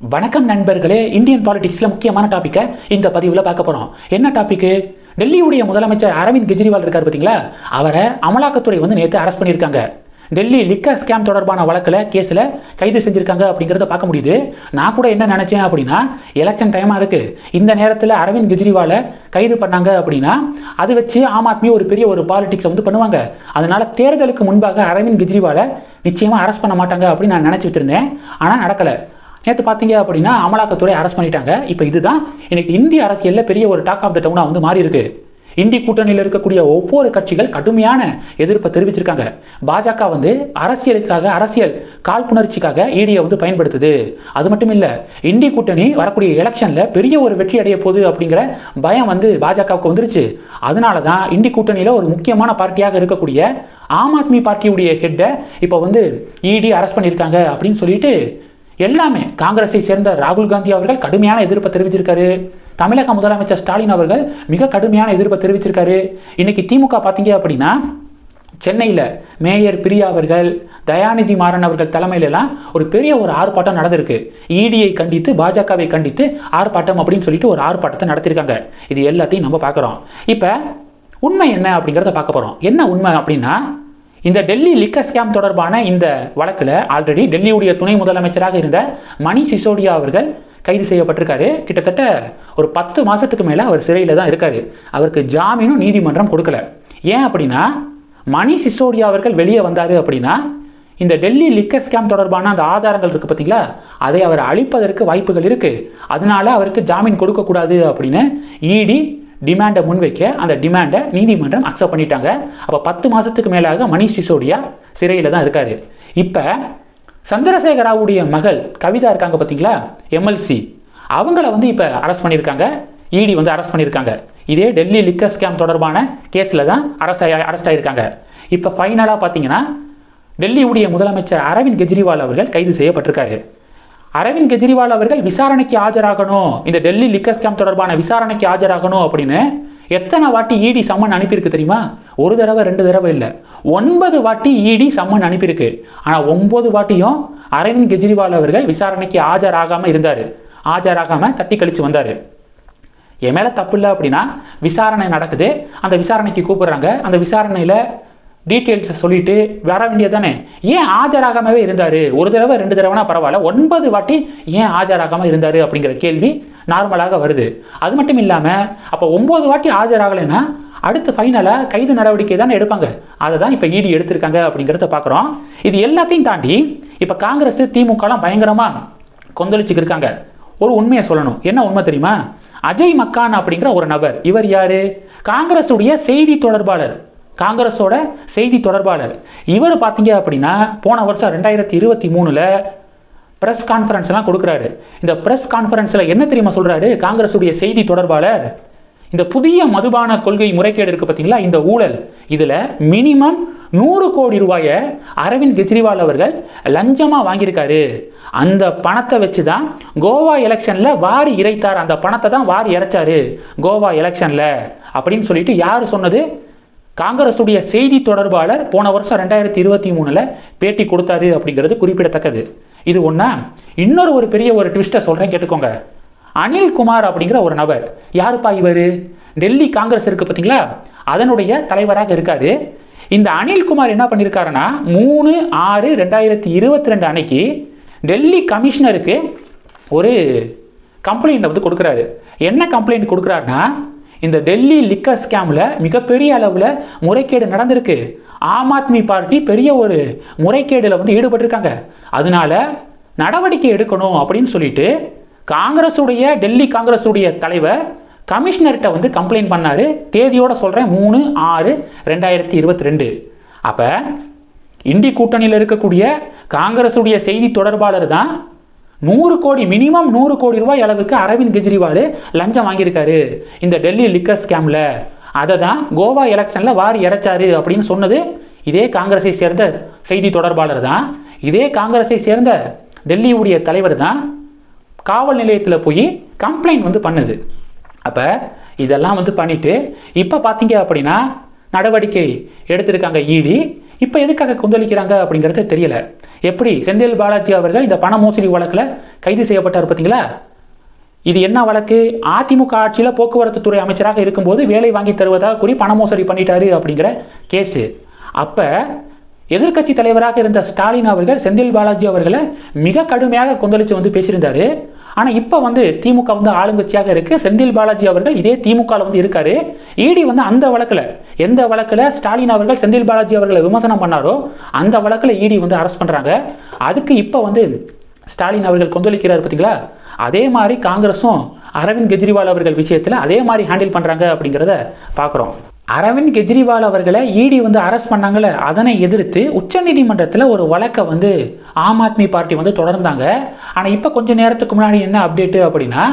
வணக்கம் நண்பர்களே இந்தியன் பாலிடிக்ஸில் முக்கியமான டாப்பிக்கை இந்த பதிவில் பார்க்க போகிறோம் என்ன டாப்பிக்கு டெல்லியுடைய முதலமைச்சர் அரவிந்த் கெஜ்ரிவால் இருக்கார் பார்த்தீங்களா? அவரை அமலாக்கத்துறை வந்து நேற்று அரெஸ்ட் பண்ணியிருக்காங்க. டெல்லி லிக்கர் ஸ்கேம் தொடர்பான வழக்கில் கேஸில் கைது செஞ்சுருக்காங்க அப்படிங்கிறத பார்க்க முடியுது. நான் கூட என்ன நினச்சேன் அப்படின்னா எலெக்ஷன் டைமாக இருக்குது இந்த நேரத்தில் அரவிந்த் கெஜ்ரிவாலை கைது பண்ணாங்க அப்படின்னா அது வச்சு ஆம் ஆத்மி ஒரு பெரிய ஒரு பாலிடிக்ஸை வந்து பண்ணுவாங்க. அதனால் தேர்தலுக்கு முன்பாக அரவிந்த் கெஜ்ரிவாலை நிச்சயமாக அரெஸ்ட் பண்ண மாட்டாங்க அப்படின்னு நான் நினச்சி வச்சுருந்தேன் ஆனால் நடக்கலை. நேற்று பார்த்தீங்க அப்படின்னா அமலாக்கத்துறை அரெஸ்ட் பண்ணிட்டாங்க. இப்போ இதுதான் இன்னைக்கு இந்திய அரசியலில் பெரிய ஒரு டாக் ஆஃப் த டவுனாக வந்து மாறி இருக்கு இந்தி கூட்டணியில் இருக்கக்கூடிய ஒவ்வொரு கட்சிகள் கடுமையான எதிர்ப்பை தெரிவிச்சிருக்காங்க. பாஜக வந்து அரசியலுக்காக அரசியல் காழ்ப்புணர்ச்சிக்காக ஈடியை வந்து பயன்படுத்துது. அது மட்டும் இல்லை இந்தி கூட்டணி வரக்கூடிய எலெக்ஷனில் பெரிய ஒரு வெற்றி அடைய போகுது அப்படிங்கிற பயம் வந்து பாஜகவுக்கு வந்துருச்சு. அதனால தான் இந்தி கூட்டணியில் ஒரு முக்கியமான பார்ட்டியாக இருக்கக்கூடிய ஆம் ஆத்மி பார்ட்டியுடைய ஹெட்டை இப்போ வந்து இடி அரெஸ்ட் பண்ணியிருக்காங்க அப்படின்னு சொல்லிட்டு எல்லாமே காங்கிரஸை சேர்ந்த ராகுல் காந்தி அவர்கள் கடுமையான எதிர்ப்பை தெரிவிச்சிருக்காரு. தமிழக முதலமைச்சர் ஸ்டாலின் அவர்கள் மிக கடுமையான எதிர்ப்பை தெரிவிச்சிருக்காரு. இன்னைக்கு திமுக பார்த்தீங்க அப்படின்னா சென்னையில் மேயர் பிரியா அவர்கள் தயாநிதி மாறன் அவர்கள் தலைமையிலலாம் ஒரு பெரிய ஒரு ஆர்ப்பாட்டம் நடந்திருக்கு. இடியை கண்டித்து பாஜகவை கண்டித்து ஆர்ப்பாட்டம் அப்படின்னு சொல்லிட்டு ஒரு ஆர்ப்பாட்டத்தை நடத்திருக்காங்க இது எல்லாத்தையும் நம்ம பார்க்குறோம். இப்போ உண்மை என்ன அப்படிங்கிறத பார்க்க போகிறோம் என்ன உண்மை அப்படின்னா இந்த டெல்லி லிக்கர் ஸ்கேம் தொடர்பான இந்த வழக்கில் ஆல்ரெடி டெல்லியுடைய துணை முதலமைச்சராக இருந்த மணி சிசோடியா அவர்கள் கைது செய்யப்பட்டிருக்காரு. கிட்டத்தட்ட ஒரு பத்து மாதத்துக்கு மேலே அவர் சிறையில் தான் இருக்கார். அவருக்கு ஜாமீனும் நீதிமன்றம் கொடுக்கல. ஏன் அப்படின்னா மணி சிசோடியா அவர்கள் வெளியே வந்தார் அப்படின்னா இந்த டெல்லி லிக்கர் ஸ்கேம் தொடர்பான அந்த ஆதாரங்கள் இருக்குது பார்த்தீங்களா அதை அவர் அழிப்பதற்கு வாய்ப்புகள் இருக்குது அதனால அவருக்கு ஜாமீன் கொடுக்கக்கூடாது அப்படின்னு இடி டிமாண்டை முன்வைக்க அந்த டிமாண்டை நீதிமன்றம் அக்செப்ட் பண்ணிட்டாங்க. அப்போ பத்து மாதத்துக்கு மேலாக மணிஷ் சிசோடியா சிறையில் தான் இருக்கார். இப்போ சந்திரசேகர ராவுடைய மகள் கவிதா இருக்காங்க பார்த்தீங்களா எம்எல்சி அவங்கள வந்து இப்போ அரெஸ்ட் பண்ணியிருக்காங்க இடி வந்து அரெஸ்ட் பண்ணியிருக்காங்க இதே டெல்லி லிக்கர் ஸ்கேம் தொடர்பான கேஸில் தான் அரெஸ்ட் ஆகி அரெஸ்ட் ஆகியிருக்காங்க இப்போ ஃபைனலாக பார்த்தீங்கன்னா டெல்லியுடைய முதலமைச்சர் அரவிந்த் கெஜ்ரிவால் அவர்கள் கைது செய்யப்பட்டிருக்காரு. அரவிந்த் கெஜ்ரிவால் அவர்கள் விசாரணைக்கு ஆஜராகணும். இந்த டெல்லி லிக்கர் ஸ்கேம் தொடர்பான விசாரணைக்கு ஆஜராகணும் அப்படின்னு எத்தனை வாட்டி இடி சம்மன் அனுப்பியிருக்கு தெரியுமா? ஒரு தடவை ரெண்டு தடவை இல்லை. ஒன்பது வாட்டி இடி சம்மன் அனுப்பியிருக்கு. ஆனால் ஒன்பது வாட்டியும் அரவிந்த் கெஜ்ரிவால் அவர்கள் விசாரணைக்கு ஆஜராகாமல் இருந்தார். ஆஜராகாமல் தட்டி கழிச்சு வந்தார். என் மேலே தப்பு இல்லை அப்படின்னா விசாரணை நடக்குது. அந்த விசாரணைக்கு கூப்பிடுறாங்க. அந்த விசாரணையில் டீட்டெயில்ஸை சொல்லிட்டு வர வேண்டியது தானே ஏன் ஆஜராகாமவே இருந்தார்? ஒரு தடவை ரெண்டு தடவைனா பரவாயில்ல. ஒன்பது வாட்டி ஏன் ஆஜராகாமல் இருந்தார் அப்படிங்கிற கேள்வி நார்மலாக வருது. அது மட்டும் இல்லாமல் அப்போ ஒம்பது வாட்டி ஆஜராகலைன்னா அடுத்து ஃபைனலாக கைது நடவடிக்கை தானே எடுப்பாங்க. அதை தான் இப்போ இடி எடுத்திருக்காங்க அப்படிங்கிறத பார்க்குறோம் இது எல்லாத்தையும் தாண்டி இப்போ காங்கிரஸ் திமுகலாம் பயங்கரமாக கொந்தளிச்சுக்கு இருக்காங்க. ஒரு உண்மையை சொல்லணும். என்ன உண்மை தெரியுமா? அஜய் மக்கான் அப்படிங்கிற ஒரு நபர். இவர் யார்? காங்கிரஸுடைய செய்தி தொடர்பாளர். காங்கிரஸோட செய்தி தொடர்பாளர். இவர் பார்த்தீங்க அப்படின்னா போன வருஷம் ரெண்டாயிரத்தி இருபத்தி மூணில் ப்ரெஸ் கான்ஃபரன்ஸ்லாம் கொடுக்குறாரு. இந்த ப்ரெஸ் கான்ஃபரன்ஸில் என்ன தெரியுமா சொல்கிறாரு காங்கிரஸுடைய செய்தி தொடர்பாளர். இந்த புதிய மதுபான கொள்கை முறைகேடு இருக்குது பார்த்தீங்களா இந்த ஊழல். இதில் மினிமம் நூறு கோடி ரூபாயை அரவிந்த் கெஜ்ரிவால் அவர்கள் லஞ்சமாக வாங்கியிருக்காரு. அந்த பணத்தை வச்சு தான் கோவா எலெக்ஷனில் வாரி இறைத்தார். அந்த பணத்தை தான் வாரி இறைச்சாரு கோவா எலெக்ஷனில் அப்படின்னு சொல்லிட்டு யார் சொன்னது? காங்கிரஸுடைய செய்தி தொடர்பாளர் போன வருஷம் ரெண்டாயிரத்தி இருபத்தி மூணில் பேட்டி கொடுத்தாரு அப்படிங்கிறது குறிப்பிடத்தக்கது. இது ஒன்றா இன்னொரு ஒரு பெரிய ஒரு ட்விஸ்ட்டை சொல்கிறேன் கேட்டுக்கோங்க. அனில் குமார் அப்படிங்கிற ஒரு நபர். யாருப்பா இவர்? டெல்லி காங்கிரஸ் இருக்குது பார்த்தீங்களா அதனுடைய தலைவராக இருக்காரு. இந்த அனில்குமார் என்ன பண்ணியிருக்காருன்னா மூணு ஆறு ரெண்டாயிரத்தி இருபத்தி ரெண்டு அன்னைக்கு டெல்லி கமிஷனருக்கு ஒரு கம்ப்ளைண்ட் வந்து கொடுக்குறாரு. என்ன கம்ப்ளைண்ட் கொடுக்குறாருன்னா இந்த டெல்லி லிக்கர் ஸ்கேமில் மிகப்பெரிய அளவில் முறைகேடு நடந்திருக்கு. ஆம் ஆத்மி பார்ட்டி பெரிய ஒரு முறைகேடில் வந்து ஈடுபட்டிருக்காங்க. அதனால நடவடிக்கை எடுக்கணும் அப்படின்னு சொல்லிட்டு காங்கிரஸுடைய டெல்லி காங்கிரஸுடைய தலைவர் கமிஷனர்கிட்ட வந்து கம்ப்ளைண்ட் பண்ணார். தேதியோட சொல்கிறேன் மூணு ஆறு ரெண்டாயிரத்தி இருபத்தி ரெண்டு. அப்போ இந்தி கூட்டணியில் இருக்கக்கூடிய காங்கிரஸுடைய செய்தி தொடர்பாளர் தான் நூறு கோடி மினிமம் நூறு கோடி ரூபாய் அளவுக்கு அரவிந்த் கெஜ்ரிவால் லஞ்சம் வாங்கியிருக்காரு. இந்த டெல்லி லிக்கர் ஸ்கேமில் அதை தான் கோவா எலெக்ஷனில் வாரி இறைச்சாரு அப்படின்னு சொன்னது இதே காங்கிரஸை சேர்ந்த செய்தி தொடர்பாளர் தான். இதே காங்கிரஸை சேர்ந்த டெல்லியுடைய தலைவர் தான் காவல் நிலையத்தில் போய் கம்ப்ளைண்ட் வந்து பண்ணுது. அப்போ இதெல்லாம் வந்து பண்ணிவிட்டு இப்போ பார்த்தீங்க அப்படின்னா நடவடிக்கை எடுத்திருக்காங்க இடி இப்போ எதுக்காக கொந்தளிக்கிறாங்க அப்படிங்கிறது தெரியலை. எப்படி செந்தில் பாலாஜி அவர்கள் இந்த பண மோசடி வழக்கில் கைது செய்யப்பட்டார் பார்த்தீங்களா? இது என்ன வழக்கு? அதிமுக ஆட்சியில் போக்குவரத்து துறை அமைச்சராக இருக்கும்போது வேலை வாங்கி தருவதாக கூறி பண மோசடி பண்ணிட்டாரு அப்படிங்கிற கேஸு. அப்போ எதிர்க்கட்சி தலைவராக இருந்த ஸ்டாலின் அவர்கள் செந்தில் பாலாஜி அவர்களை மிக கடுமையாக கொந்தளித்து வந்து பேசியிருந்தாரு. ஆனால் இப்போ வந்து திமுக வந்து ஆளுங்கட்சியாக இருக்குது செந்தில் பாலாஜி அவர்கள் இதே திமுகவில் வந்து இருக்காரு. இடி வந்து அந்த வழக்கில் எந்த வழக்கில் ஸ்டாலின் அவர்கள் செந்தில் பாலாஜி அவர்களை விமர்சனம் பண்ணாரோ அந்த வழக்கில் இடி வந்து அரெஸ்ட் பண்ணுறாங்க அதுக்கு இப்போ வந்து ஸ்டாலின் அவர்கள் கொந்தளிக்கிறார் பார்த்தீங்களா அதே மாதிரி காங்கிரஸும் அரவிந்த் கெஜ்ரிவால் அவர்கள் விஷயத்தில் அதே மாதிரி ஹேண்டில் பண்ணுறாங்க அப்படிங்கிறத பார்க்குறோம் அரவிந்த் கெஜ்ரிவால் அவர்களை இடி வந்து அரெஸ்ட் பண்ணாங்களே அதனை எதிர்த்து உச்சநீதிமன்றத்தில் ஒரு வழக்கை வந்து ஆம் ஆத்மி பார்ட்டி வந்து தொடர்ந்தாங்க. ஆனால் இப்போ கொஞ்ச நேரத்துக்கு முன்னாடி என்ன அப்டேட்டு அப்படின்னா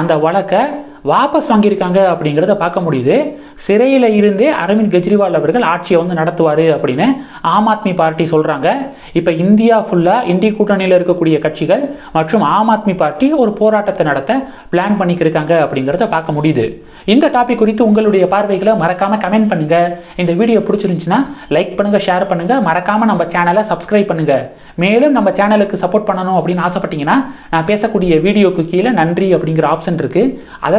அந்த வழக்கை வாபஸ் வாங்கியிருக்காங்க அப்படிங்கிறத பார்க்க முடியுது. சிறையில் இருந்தே அரவிந்த் கெஜ்ரிவால் அவர்கள் ஆட்சியை வந்து நடத்துவார் அப்படின்னு ஆம் ஆத்மி பார்ட்டி சொல்கிறாங்க இப்போ இந்தியா ஃபுல்லாக இந்திய கூட்டணியில் இருக்கக்கூடிய கட்சிகள் மற்றும் ஆம் ஆத்மி பார்ட்டி ஒரு போராட்டத்தை நடத்த பிளான் பண்ணிக்கிருக்காங்க அப்படிங்கிறத பார்க்க முடியுது. இந்த டாபிக் குறித்து உங்களுடைய பார்வைகளை மறக்காமல் கமெண்ட் பண்ணுங்கள் இந்த வீடியோ பிடிச்சிருந்துச்சுன்னா லைக் பண்ணுங்கள் ஷேர் பண்ணுங்கள் மறக்காமல் நம்ம சேனலை சப்ஸ்கிரைப் பண்ணுங்கள் மேலும் நம்ம சேனலுக்கு சப்போர்ட் பண்ணணும் அப்படின்னு ஆசைப்பட்டீங்கன்னா நான் பேசக்கூடிய வீடியோக்கு கீழே நன்றி அப்படிங்கிற ஆப்ஷன் இருக்குது அதை